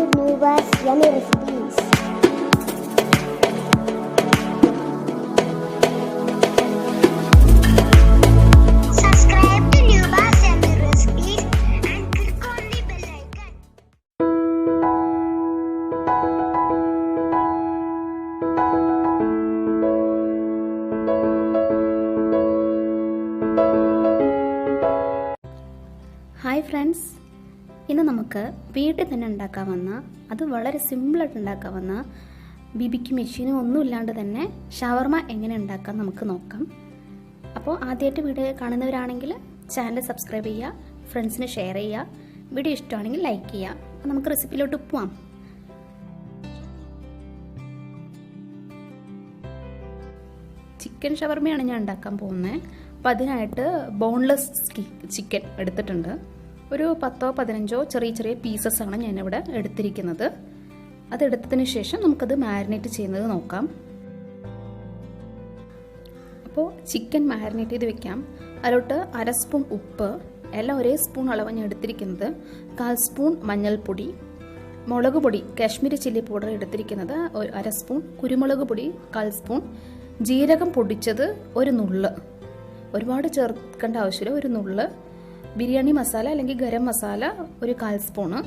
with nuevas yummy recipes. Subscribe to Yummy Recipes and click on the bell icon. Hi friends ഇന്ന് നമുക്ക് വീട്ടിൽ തന്നെ ഉണ്ടാക്കാവുന്ന അത് വളരെ സിമ്പിളായിട്ട് ഉണ്ടാക്കാവുന്ന ബിബിക്ക് മെഷീനും ഒന്നും ഇല്ലാണ്ട് തന്നെ ഷവർമ എങ്ങനെ ഉണ്ടാക്കാം നമുക്ക് നോക്കാം. അപ്പോൾ ആദ്യമായിട്ട് വീഡിയോ കാണുന്നവരാണെങ്കിൽ ചാനൽ സബ്സ്ക്രൈബ് ചെയ്യുക ഫ്രണ്ട്സിന് ഷെയർ ചെയ്യുക വീഡിയോ ഇഷ്ടമാണെങ്കിൽ ലൈക്ക് ചെയ്യുക. അപ്പോൾ നമുക്ക് റെസിപ്പിയിലോട്ട് പോവാം. ചിക്കൻ ഷവർമയാണ് ഞാൻ ഉണ്ടാക്കാൻ പോകുന്നത്. അപ്പോൾ അതിനായിട്ട് ബോൺലെസ് ചിക്കൻ എടുത്തിട്ടുണ്ട്. ഒരു പത്തോ പതിനഞ്ചോ ചെറിയ ചെറിയ പീസസ് ആണ് ഞാനിവിടെ എടുത്തിരിക്കുന്നത്. അതെടുത്തതിന് ശേഷം നമുക്കത് മാരിനേറ്റ് ചെയ്യുന്നത് നോക്കാം. അപ്പോൾ ചിക്കൻ മാരിനേറ്റ് ചെയ്ത് വെക്കാം. അതിലോട്ട് അര സ്പൂൺ ഉപ്പ് എല്ലാം ഒരേ സ്പൂൺ അളവ് ഞാൻ എടുത്തിരിക്കുന്നത്. കാൽ സ്പൂൺ മഞ്ഞൾപ്പൊടി മുളക് പൊടി കാശ്മീരി ചില്ലി പൗഡർ എടുത്തിരിക്കുന്നത്. ഒരു അര സ്പൂൺ കുരുമുളക് പൊടി കാൽ സ്പൂൺ ജീരകം പൊടിച്ചത് ഒരു നുള്ള്. ഒരുപാട് ചേർക്കേണ്ട ആവശ്യമില്ല ഒരു നുള്ള്. ബിരിയാണി മസാല അല്ലെങ്കിൽ ഗരം മസാല ഒരു കാൽ സ്പൂണ്.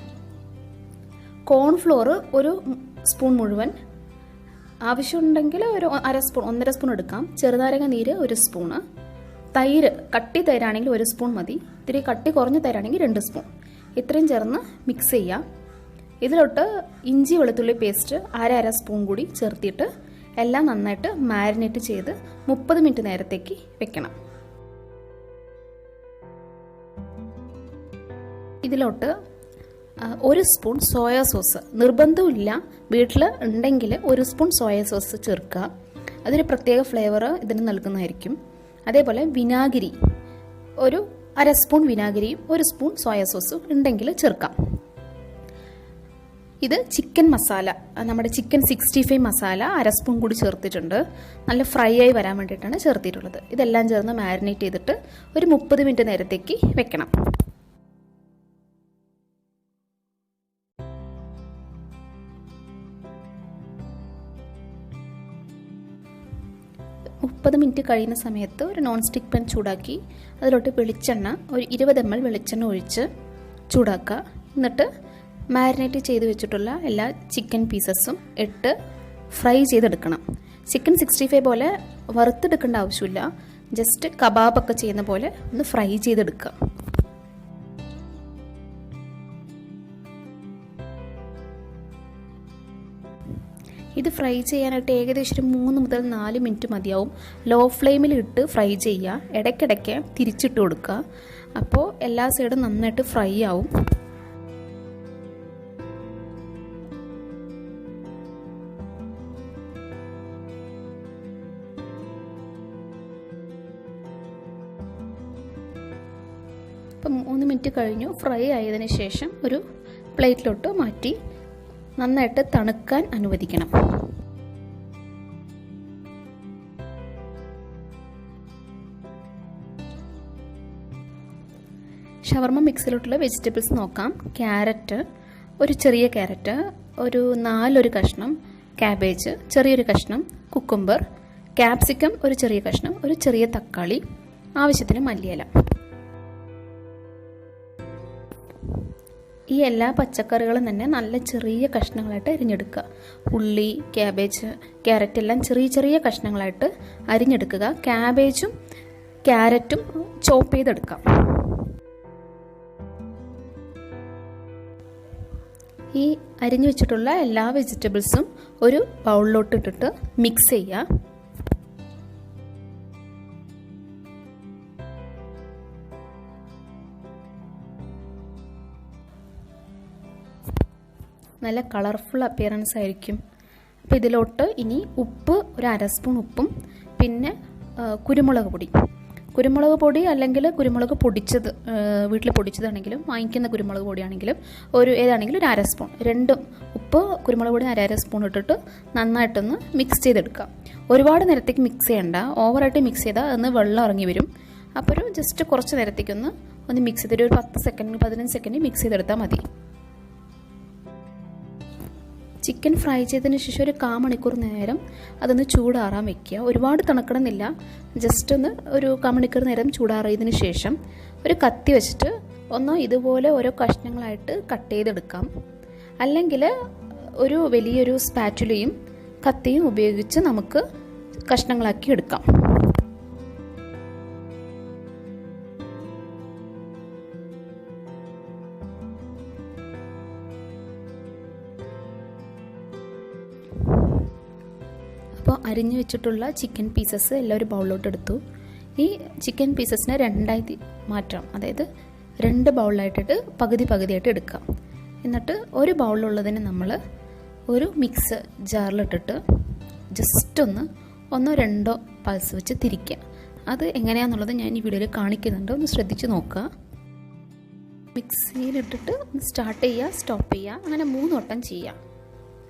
കോൺഫ്ലോർ ഒരു സ്പൂൺ മുഴുവൻ. ആവശ്യമുണ്ടെങ്കിൽ ഒരു അര സ്പൂൺ ഒന്നര സ്പൂൺ എടുക്കാം. ചെറുനാരങ്ങ നീര് ഒരു സ്പൂണ്. തൈര് കട്ടി തൈരാണെങ്കിൽ ഒരു സ്പൂൺ മതി. ഇത്തിരി കട്ടി കുറഞ്ഞ തൈരാണെങ്കിൽ രണ്ട് സ്പൂൺ. ഇത്രയും ചേർന്ന് മിക്സ് ചെയ്യാം. ഇതിലോട്ട് ഇഞ്ചി വെളുത്തുള്ളി പേസ്റ്റ് അര അര സ്പൂൺ കൂടി ചേർത്തിട്ട് എല്ലാം നന്നായിട്ട് മാരിനേറ്റ് ചെയ്ത് മുപ്പത് മിനിറ്റ് നേരത്തേക്ക് വെക്കണം. ഇതിലോട്ട് ഒരു സ്പൂൺ സോയ സോസ്. നിർബന്ധമില്ല വീട്ടിൽ ഉണ്ടെങ്കിൽ ഒരു സ്പൂൺ സോയ സോസ് ചേർക്കുക. അതൊരു പ്രത്യേക ഫ്ലേവർ ഇതിന് നൽകുന്നതായിരിക്കും. അതേപോലെ വിനാഗിരി. ഒരു അര സ്പൂൺ വിനാഗിരിയും ഒരു സ്പൂൺ സോയ സോസും ഉണ്ടെങ്കിൽ ചേർക്കാം. ഇത് ചിക്കൻ മസാല. നമ്മുടെ ചിക്കൻ സിക്സ്റ്റി ഫൈവ് മസാല അര സ്പൂൺ കൂടി ചേർത്തിട്ടുണ്ട്. നല്ല ഫ്രൈ ആയി വരാൻ വേണ്ടിയിട്ടാണ് ചേർത്തിട്ടുള്ളത് ഇതെല്ലാം ചേർന്ന് മാരിനേറ്റ് ചെയ്തിട്ട് ഒരു മുപ്പത് മിനിറ്റ് നേരത്തേക്ക് വെക്കണം. മുപ്പത് മിനിറ്റ് കഴിയുന്ന സമയത്ത് ഒരു നോൺ സ്റ്റിക്ക് പാൻ ചൂടാക്കി അതിലോട്ട് വെളിച്ചെണ്ണ ഒരു ഇരുപത് എം എൽ വെളിച്ചെണ്ണ ഒഴിച്ച് ചൂടാക്കുക. എന്നിട്ട് മാരിനേറ്റ് ചെയ്ത് വെച്ചിട്ടുള്ള എല്ലാ ചിക്കൻ പീസസും ഇട്ട് ഫ്രൈ ചെയ്തെടുക്കണം. ചിക്കൻ സിക്സ്റ്റി ഫൈവ് പോലെ വറുത്തെടുക്കേണ്ട ആവശ്യമില്ല. ജസ്റ്റ് കബാബൊക്കെ ചെയ്യുന്ന പോലെ ഒന്ന് ഫ്രൈ ചെയ്തെടുക്കുക. ഇത് ഫ്രൈ ചെയ്യാനായിട്ട് ഏകദേശം ഒരു മൂന്ന് മുതൽ നാല് മിനിറ്റ് മതിയാവും. ലോ ഫ്ലെയിമിൽ ഇട്ട് ഫ്രൈ ചെയ്യുക. ഇടയ്ക്കിടയ്ക്ക് തിരിച്ചിട്ട് കൊടുക്കുക. അപ്പോൾ എല്ലാ സൈഡും നന്നായിട്ട് ഫ്രൈ ആവും. ഇപ്പം മൂന്ന് മിനിറ്റ് കഴിഞ്ഞു. ഫ്രൈ ആയതിനു ശേഷം ഒരു പ്ലേറ്റിലോട്ട് മാറ്റി നന്നായിട്ട് തണുക്കാൻ അനുവദിക്കണം. ഷവർമ മിക്സിലോട്ടുള്ള വെജിറ്റബിൾസ് നോക്കാം. ക്യാരറ്റ് ഒരു ചെറിയ ക്യാരറ്റ് ഒരു നാലൊരു കഷ്ണം ക്യാബേജ് ചെറിയൊരു കഷ്ണം കുക്കുംബർ ക്യാപ്സിക്കം ഒരു ചെറിയ കഷ്ണം ഒരു ചെറിയ തക്കാളി ആവശ്യത്തിന് മല്ലിയില. ഈ എല്ലാ പച്ചക്കറികളും തന്നെ നല്ല ചെറിയ കഷ്ണങ്ങളായിട്ട് അരിഞ്ഞെടുക്കുക. ഉള്ളി ക്യാബേജ് ക്യാരറ്റ് എല്ലാം ചെറിയ ചെറിയ കഷ്ണങ്ങളായിട്ട് അരിഞ്ഞെടുക്കുക. ക്യാബേജും ക്യാരറ്റും ചോപ്പ് ചെയ്തെടുക്കാം. ഈ അരിഞ്ഞു വെച്ചിട്ടുള്ള എല്ലാ വെജിറ്റബിൾസും ഒരു ബൗളിലോട്ട് ഇട്ടിട്ട് മിക്സ് ചെയ്യുക. നല്ല കളർഫുൾ അപ്പിയറൻസ് ആയിരിക്കും. അപ്പോൾ ഇതിലോട്ട് ഇനി ഉപ്പ് ഒരു അര സ്പൂൺ ഉപ്പും പിന്നെ കുരുമുളക് പൊടി. കുരുമുളക് പൊടി അല്ലെങ്കിൽ കുരുമുളക് പൊടിച്ചത് വീട്ടിൽ പൊടിച്ചതാണെങ്കിലും വാങ്ങിക്കുന്ന കുരുമുളക് പൊടിയാണെങ്കിലും ഒരു ഏതാണെങ്കിലും ഒരു അര സ്പൂൺ രണ്ടും ഉപ്പ് കുരുമുളക് പൊടി അര അര സ്പൂൺ ഇട്ടിട്ട് നന്നായിട്ടൊന്ന് മിക്സ് ചെയ്തെടുക്കാം. ഒരുപാട് നേരത്തേക്ക് മിക്സ് ചെയ്യണ്ട ഓവറായിട്ട് മിക്സ് ചെയ്താൽ അന്ന് വെള്ളം ഇറങ്ങി വരും. അപ്പോൾ ഒരു ജസ്റ്റ് കുറച്ച് നേരത്തേക്കൊന്ന് ഒന്ന് മിക്സ് ചെയ്തിട്ട് ഒരു പത്ത് സെക്കൻഡ് പതിനഞ്ച് സെക്കൻഡ് മിക്സ് ചെയ്തെടുത്താൽ മതി. ചിക്കൻ ഫ്രൈ ചെയ്തതിന് ശേഷം ഒരു കാ മണിക്കൂർ നേരം അതൊന്ന് ചൂടാറാൻ വെക്കുക. ഒരുപാട് തണുക്കണമെന്നില്ല. ജസ്റ്റ് ഒന്ന് ഒരു കാ മണിക്കൂർ നേരം ചൂടാറിയതിന് ശേഷം ഒരു കത്തി വെച്ചിട്ട് ഒന്ന് ഇതുപോലെ ഓരോ കഷ്ണങ്ങളായിട്ട് കട്ട് ചെയ്തെടുക്കാം. അല്ലെങ്കിൽ ഒരു വലിയൊരു സ്പാറ്റുലയും കത്തിയും ഉപയോഗിച്ച് നമുക്ക് കഷ്ണങ്ങളാക്കി എടുക്കാം. അരിഞ്ഞു വെച്ചിട്ടുള്ള ചിക്കൻ പീസസ് എല്ലാം ഒരു ബൗളിലോട്ട് എടുത്തു. ഈ ചിക്കൻ പീസസിനെ രണ്ടായി മാറ്റാം അതായത് രണ്ട് ബൗളിലായിട്ടിട്ട് പകുതി പകുതിയായിട്ട് എടുക്കാം എന്നിട്ട് ഒരു ബൗളിലുള്ളതിന് നമ്മൾ ഒരു മിക്സ് ജാറിലിട്ടിട്ട് ജസ്റ്റ് ഒന്ന് ഒന്നോ രണ്ടോ പൾസ് വെച്ച് തിരിക്കുക. അത് എങ്ങനെയാണെന്നുള്ളത് ഞാൻ ഈ വീഡിയോയിൽ കാണിക്കുന്നുണ്ട്. ഒന്ന് ശ്രദ്ധിച്ച് നോക്കുക. മിക്സിയിലിട്ടിട്ട് സ്റ്റാർട്ട് ചെയ്യുക സ്റ്റോപ്പ് ചെയ്യുക. അങ്ങനെ മൂന്ന് വട്ടം ചെയ്യുക.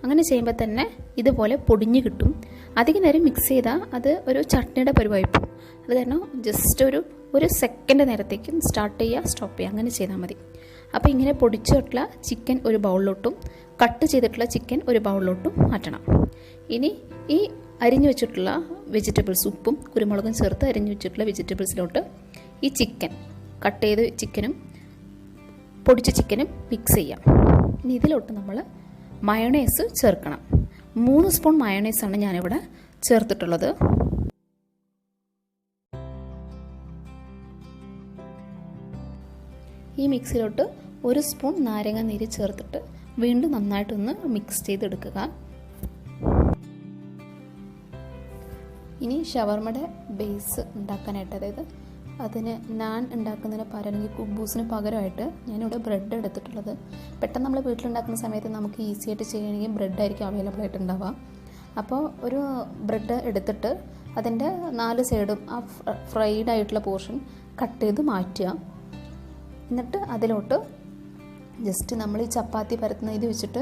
അങ്ങനെ ചെയ്യുമ്പോൾ തന്നെ ഇതുപോലെ പൊടിഞ്ഞ് കിട്ടും. അധികം നേരം മിക്സ് ചെയ്താൽ അത് ഒരു ചട്നിയുടെ പരിവായി പോകും അത് കാരണം ജസ്റ്റ് ഒരു ഒരു സെക്കൻഡ് നേരത്തേക്ക് സ്റ്റാർട്ട് ചെയ്യുക സ്റ്റോപ്പ് ചെയ്യുക അങ്ങനെ ചെയ്താൽ മതി. അപ്പോൾ ഇങ്ങനെ പൊടിച്ചിട്ടുള്ള ചിക്കൻ ഒരു ബൗളിലോട്ടും കട്ട് ചെയ്തിട്ടുള്ള ചിക്കൻ ഒരു ബൗളിലോട്ടും മാറ്റണം. ഇനി ഈ അരിഞ്ഞു വെച്ചിട്ടുള്ള വെജിറ്റബിൾസ് ഉപ്പും കുരുമുളകും ചേർത്ത് അരിഞ്ഞു വെച്ചിട്ടുള്ള വെജിറ്റബിൾസിലോട്ട് ഈ ചിക്കൻ കട്ട് ചെയ്ത് ചിക്കനും പൊടിച്ച ചിക്കനും മിക്സ് ചെയ്യാം. ഇനി ഇതിലോട്ട് നമ്മൾ മയണൈസ് ചേർക്കണം. മൂന്ന് സ്പൂൺ മയണൈസാണ് ഞാനിവിടെ ചേർത്തിട്ടുള്ളത്. ഈ മിക്സിലോട്ട് ഒരു സ്പൂൺ നാരങ്ങ നീര് ചേർത്തിട്ട് വീണ്ടും നന്നായിട്ടൊന്ന് മിക്സ് ചെയ്തെടുക്കുക. ഇനി ഷവർമയുടെ ബേസ് ഉണ്ടാക്കാനായിട്ട് അതായത് അതിന് നാൻ ഉണ്ടാക്കുന്നതിന് പകരം അല്ലെങ്കിൽ കുബൂസിന് പകരമായിട്ട് ഞാനിവിടെ ബ്രെഡ് എടുത്തിട്ടുള്ളത്. പെട്ടെന്ന് നമ്മൾ വീട്ടിലുണ്ടാക്കുന്ന സമയത്ത് നമുക്ക് ഈസി ആയിട്ട് ചെയ്യണമെങ്കിൽ ബ്രെഡ് ആയിരിക്കും അവൈലബിൾ ആയിട്ട് ഉണ്ടാവുക. അപ്പോൾ ഒരു ബ്രെഡ് എടുത്തിട്ട് അതിന്റെ നാല് സൈഡും ആ ഫ്രൈഡ് ആയിട്ടുള്ള പോർഷൻ കട്ട് ചെയ്ത് മാറ്റുക. എന്നിട്ട് അതിലോട്ട് ജസ്റ്റ് നമ്മൾ ഈ ചപ്പാത്തി പരത്തുന്ന ഇത് വെച്ചിട്ട്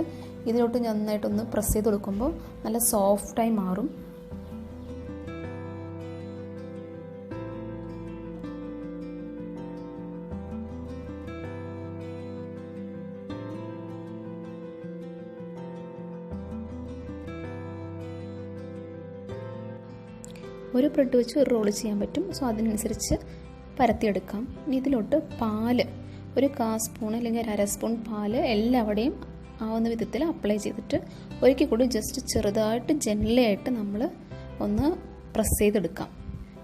ഇതിലോട്ട് നന്നായിട്ടൊന്ന് പ്രസ് ചെയ്ത് കൊടുക്കുമ്പോൾ നല്ല സോഫ്റ്റായി മാറും. ഒരു ബ്രെഡ് വെച്ച് ഒരു റോൾ ചെയ്യാൻ പറ്റും. സോ അതിനനുസരിച്ച് പരത്തിയെടുക്കാം. ഇതിലോട്ട് പാൽ. ഒരു കാ സ്പൂൺ അല്ലെങ്കിൽ ഒരു അര സ്പൂൺ പാൽ എല്ലാവിടെയും ആവുന്ന വിധത്തിൽ അപ്ലൈ ചെയ്തിട്ട് ഒരിക്കൽ കൂടി ജസ്റ്റ് ചെറുതായിട്ട് ജനലായിട്ട് നമ്മൾ ഒന്ന് പ്രസ് ചെയ്തെടുക്കാം.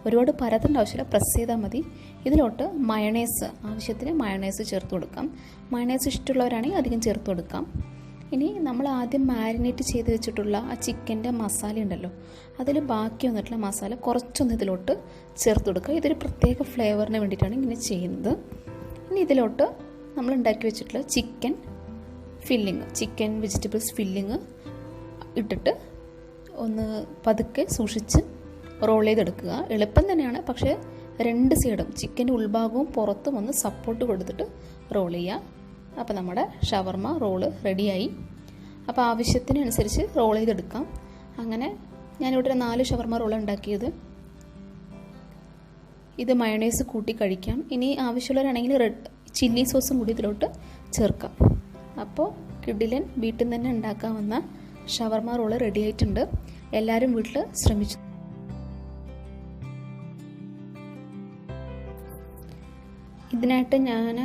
ഒരുപാട് പരത്തേണ്ട ആവശ്യമില്ല. പ്രസ് ചെയ്താൽ മതി. ഇതിലോട്ട് മയണൈസ് ആവശ്യത്തിന് മയണൈസ് ചേർത്ത് കൊടുക്കാം. മയണൈസ് ഇഷ്ടമുള്ളവരാണെങ്കിൽ അധികം ചേർത്ത് കൊടുക്കാം. ഇനി നമ്മൾ ആദ്യം മാരിനേറ്റ് ചെയ്ത് വെച്ചിട്ടുള്ള ആ ചിക്കന്റെ മസാല ഉണ്ടല്ലോ അതിൽ ബാക്കി വന്നിട്ടുള്ള മസാല കുറച്ചൊന്ന് ഇതിലോട്ട് ചേർത്ത് കൊടുക്കുക. ഇതൊരു പ്രത്യേക ഫ്ലേവറിന് വേണ്ടിയിട്ടാണ് ഇങ്ങനെ ചെയ്യുന്നത്. ഇനി ഇതിലോട്ട് നമ്മൾ ഉണ്ടാക്കി വെച്ചിട്ടുള്ള chicken filling chicken vegetables filling ഇട്ടിട്ട് ഒന്ന് പതുക്കെ സൂക്ഷിച്ച് റോൾ ചെയ്തെടുക്കുക. എളുപ്പം തന്നെയാണ് പക്ഷേ രണ്ട് സൈഡും ചിക്കന്റെ ഉൾഭാഗവും പുറത്തും ഒന്ന് സപ്പോർട്ട് കൊടുത്തിട്ട് റോൾ ചെയ്യുക. അപ്പോൾ നമ്മുടെ ഷവർമ റോൾ റെഡിയായി. അപ്പോൾ ആവശ്യത്തിനനുസരിച്ച് റോൾ ചെയ്തെടുക്കാം. അങ്ങനെ ഞാനിവിടെ നാല് ഷവർമ റോൾ ഉണ്ടാക്കിയത്. ഇത് മയണൈസ് കൂട്ടി കഴിക്കാം. ഇനി ആവശ്യമുള്ളവരാണെങ്കിൽ റെഡ് ചില്ലി സോസും കൂടി ഇതിലോട്ട് ചേർക്കാം. അപ്പോൾ കിഡിലൻ വീട്ടിൽ നിന്ന് തന്നെ ഉണ്ടാക്കാവുന്ന ഷവർമ റോൾ റെഡി ആയിട്ടുണ്ട് എല്ലാവരും വീട്ടിൽ ശ്രമിച്ചു ഇതിനായിട്ട് ഞാൻ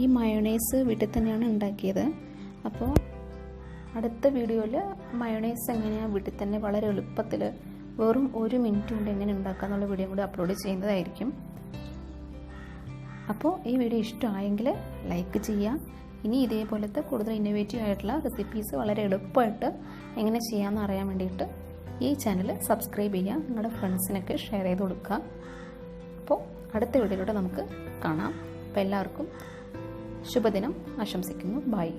ഈ മയോണൈസ് വീട്ടിൽ തന്നെയാണ് ഉണ്ടാക്കിയത്. അപ്പോൾ അടുത്ത വീഡിയോയിൽ മയോണൈസ് എങ്ങനെയാണ് വീട്ടിൽ തന്നെ വളരെ എളുപ്പത്തിൽ വെറും ഒരു മിനിറ്റ് കൊണ്ട് എങ്ങനെ ഉണ്ടാക്കുക എന്നുള്ള വീഡിയോ കൂടി അപ്ലോഡ് ചെയ്യുന്നതായിരിക്കും. അപ്പോൾ ഈ വീഡിയോ ഇഷ്ടമായെങ്കിൽ ലൈക്ക് ചെയ്യുക. ഇനി ഇതേപോലത്തെ കൂടുതൽ ഇന്നോവേറ്റീവ് ആയിട്ടുള്ള റെസിപ്പീസ് വളരെ എളുപ്പമായിട്ട് എങ്ങനെ ചെയ്യാമെന്ന് അറിയാൻ വേണ്ടിയിട്ട് ഈ ചാനൽ സബ്സ്ക്രൈബ് ചെയ്യുക. നിങ്ങളുടെ ഫ്രണ്ട്സിനൊക്കെ ഷെയർ ചെയ്ത് കൊടുക്കുക. അപ്പോൾ അടുത്ത വീഡിയോയിലൂടെ നമുക്ക് കാണാം. അപ്പോൾ എല്ലാവർക്കും ശുഭദിനം. ആശംസിക്കുന്നു. ബൈ.